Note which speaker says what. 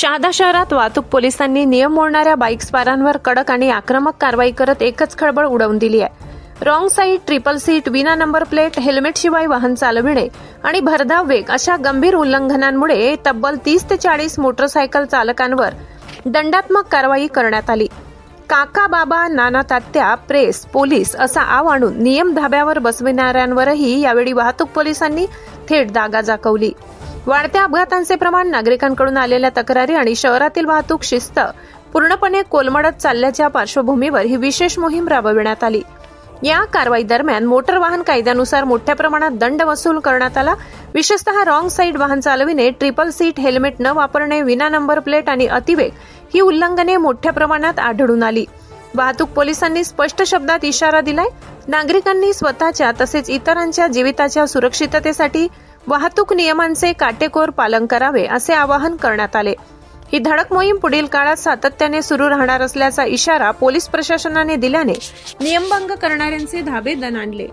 Speaker 1: शहादा शहरात वाहतूक पोलिसांनी नियम मोडणाऱ्या बाईकस्वारांवर कडक आणि आक्रमक कारवाई करत एकच खळबळ उडवून दिली आहे. रॉंग साईड ट्रिपल सीट विना नंबर प्लेट हेल्मेटशिवाय वाहन चालविणे आणि भरधाव वेग अशा गंभीर उल्लंघनांमुळे तब्बल तीस ते चाळीस मोटरसायकल चालकांवर दंडात्मक कारवाई करण्यात आली. काका बाबा नाना तात्या प्रेस पोलीस असा आव आणून नियम धाब्यावर बसविणाऱ्यांवरही यावेळी वाहतूक पोलिसांनी थेट दागा जाकवली. वाढत्या अपघातांचे प्रमाण नागरिकांकडून आलेल्या तक्रारी आणि शहरातील वाहतूक शिस्त पूर्णपणे कोलमडत चालल्याच्या पार्श्वभूमीवर ही विशेष मोहीम राबविण्यात आली. या कारवाई दरम्यान मोटर वाहन कायद्यानुसार मोठ्या प्रमाणात दंड वसूल करण्यात आला. विशेषतः रॉंग साईड वाहन चालविणे ट्रिपल सीट हेल्मेट न वापरणे विना नंबर प्लेट आणि अतिवेग ही उल्लंघने मोठ्या प्रमाणात आढळून आली. वाहतूक पोलिसांनी स्पष्ट शब्दात इशारा दिलाय. नागरिकांनी स्वतःच्या तसेच इतरांच्या जीविताच्या सुरक्षिततेसाठी वाहतूक नियमांचे काटेकोर पालन करावे असे आवाहन करण्यात आले. ही धडक मोहीम पुढील काळात सातत्याने सुरू राहणार असल्याचा इशारा पोलीस प्रशासनाने दिल्याने नियमभंग करणाऱ्यांचे धाबे दणाणले.